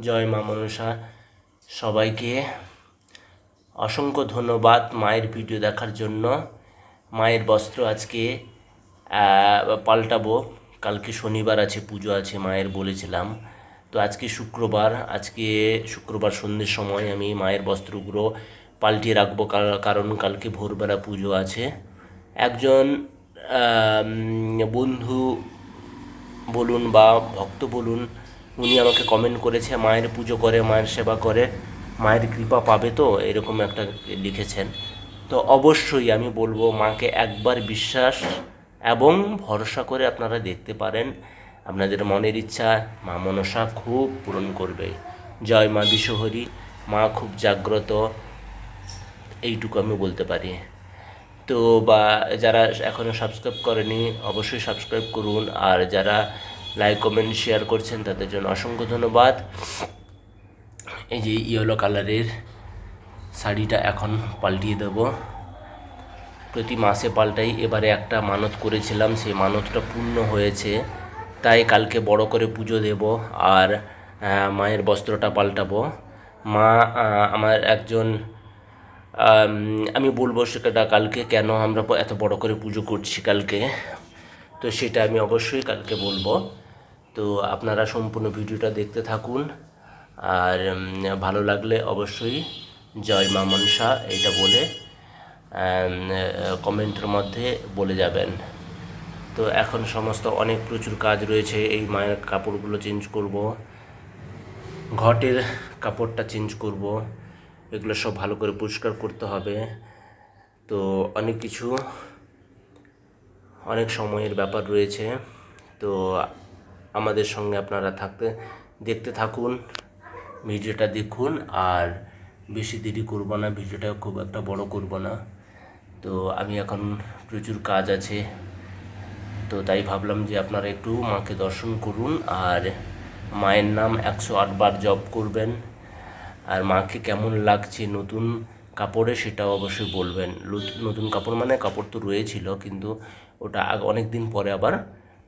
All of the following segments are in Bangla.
জয় মা মনসা। সবাইকে অসংখ্য ধন্যবাদ মায়ের ভিডিও দেখার জন্য। মায়ের বস্ত্র আজকে পাল্টাবো। কালকে শনিবার আছে, পুজো আছে, মায়ের বলেছিলাম। তো আজকে শুক্রবার আজকে শুক্রবার সন্ধ্যের সময় আমি মায়ের বস্ত্রগুলো পাল্টিয়ে রাখব। কার- কারণ কালকে ভোরবেলা পুজো আছে। একজন বন্ধু বলুন বা ভক্ত বলুন উনি আমাকে কমেন্ট করেছে, মায়ের পুজো করে, মায়ের সেবা করে, মায়ের কৃপা পাবে তো, এরকম একটা লিখেছেন। তো অবশ্যই আমি বলব, মাকে একবার বিশ্বাস এবং ভরসা করে আপনারা দেখতে পারেন। আপনাদের মনের ইচ্ছা মা মনসা খুব পূরণ করবে। জয় মা বিশ্বহরি, মা খুব জাগ্রত, এইটুকু আমি বলতে পারি। তো বা যারা এখনও সাবস্ক্রাইব করেনি, অবশ্যই সাবস্ক্রাইব করুন। আর যারা লাইক কমেন্ট শেয়ার করছেন তাদের জন্য অসংখ্য ধন্যবাদ। এই যে ইয়েলো কালারের শাড়িটা এখন পাল্টিয়ে দেব। প্রতি মাসে পাল্টাই। এবারে একটা মানত করেছিলাম সেই মানতটা পূর্ণ হয়েছে। তাই কালকে বড় করে পুজো দেব আর মায়ের বস্ত্রটা পাল্টাবো। মা আমার একজন আম, বলব সেটা কালকে কেন আমরা এত বড় করে পুজো করছি কালকে। তো সেটা আমি অবশ্যই কালকে বলব। তো আপনারা সম্পূর্ণ ভিডিওটা দেখতে থাকুন। আর ভালো লাগলে অবশ্যই জয় মা মনসা এইটা বলে কমেন্টের মধ্যে বলে যাবেন। তো এখন সমস্ত অনেক প্রচুর কাজ রয়েছে, এই মায়ের কাপড়গুলো চেঞ্জ করব, ঘটের কাপড়টা চেঞ্জ করব, এগুলো সব ভালো করে পরিষ্কার করতে হবে। তো অনেক কিছু, অনেক সময়ের ব্যাপার রয়েছে। তো আমাদের সঙ্গে আপনারা থাকতে, দেখতে থাকুন, ভিডিওটা দেখুন, আর বেশি দেরি করব না, ভিডিওটা খুব একটা বড় করব না। তো আমি এখন প্রচুর কাজ আছে, তো তাই ভাবলাম যে আপনারা একটু মাকে দর্শন করুন, আর মায়ের নাম একশো আটবার জপ করবেন, আর মাকে কেমন লাগছে নতুন কাপড়ে সেটাও অবশ্যই বলবেন। নতুন কাপড় মানে কাপড় তো রয়েছিল, কিন্তু ওটা অনেক দিন পরে আবার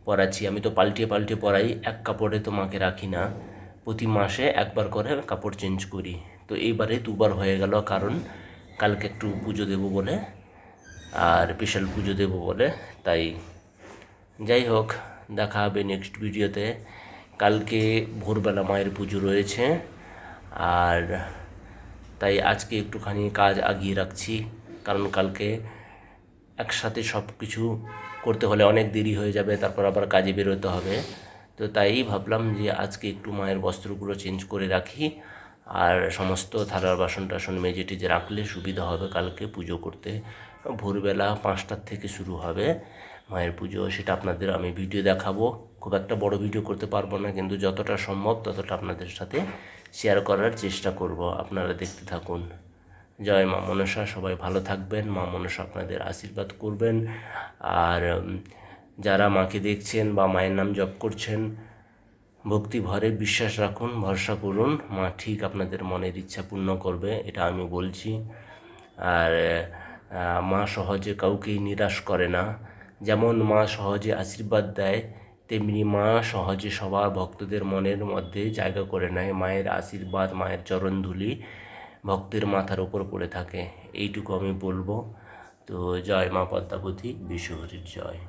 পরাচ্ছি। আমি তো পাল্টিয়ে পাল্টিয়ে পরাই, এক কাপড়ে তো মাকে রাখি না। প্রতি মাসে একবার করে কাপড় চেঞ্জ করি। তো এইবারে দুবার হয়ে গেল, কারণ কালকে একটু পুজো দেবো বলে, আর স্পেশাল পুজো দেবো বলে, তাই। যাই হোক, দেখা হবে নেক্সট ভিডিওতে কালকে ভোরবেলা মায়ের পুজো রয়েছে, আর তাই আজকে একটুখানি কাজ আগিয়ে রাখছি, কারণ কালকে একসাথে সব কিছু করতে হলে অনেক দেরি হয়ে যাবে, তারপর আবার কাজে বেরোতে হবে। তো তাই ভাবলাম যে আজকে একটু মায়ের বস্ত্রগুলো চেঞ্জ করে রাখি, আর সমস্ত থালার বাসন টাসন মেজে টেজে রাখলে সুবিধা হবে কালকে পুজো করতে। ভোরবেলা পাঁচটার থেকে শুরু হবে মায়ের পুজো, সেটা আপনাদের আমি ভিডিও দেখাবো। খুব একটা বড় ভিডিও করতে পারব না, কিন্তু যতটা সম্ভব ততটা আপনাদের সাথে শেয়ার করার চেষ্টা করব। আপনারা দেখতে থাকুন। জয় মা মনসা, সবাই ভালো থাকবেন, মা মনসা আপনাদের আশীর্বাদ করবেন। আর যারা মাকে দেখছেন বা মায়ের নাম জপ করছেন, ভক্তি ভরে বিশ্বাস রাখুন, ভরসা করুন, মা ঠিক আপনাদের মনের ইচ্ছা পূর্ণ করবে, এটা আমি বলছি। আর মা সহজে কাউকেই নিরাশ করে না। যেমন মা সহজে আশীর্বাদ দেয়, তেমনি মা সহজে সবার ভক্তদের মনের মধ্যে জায়গা করে নেয়। মায়ের আশীর্বাদ, মায়ের চরণধুলি ভক্তের মাথার উপর পড়ে থাকে। এইটুকু আমি বলব। তো জয় মা পদ্মাবতী বিশ্বহরির জয়।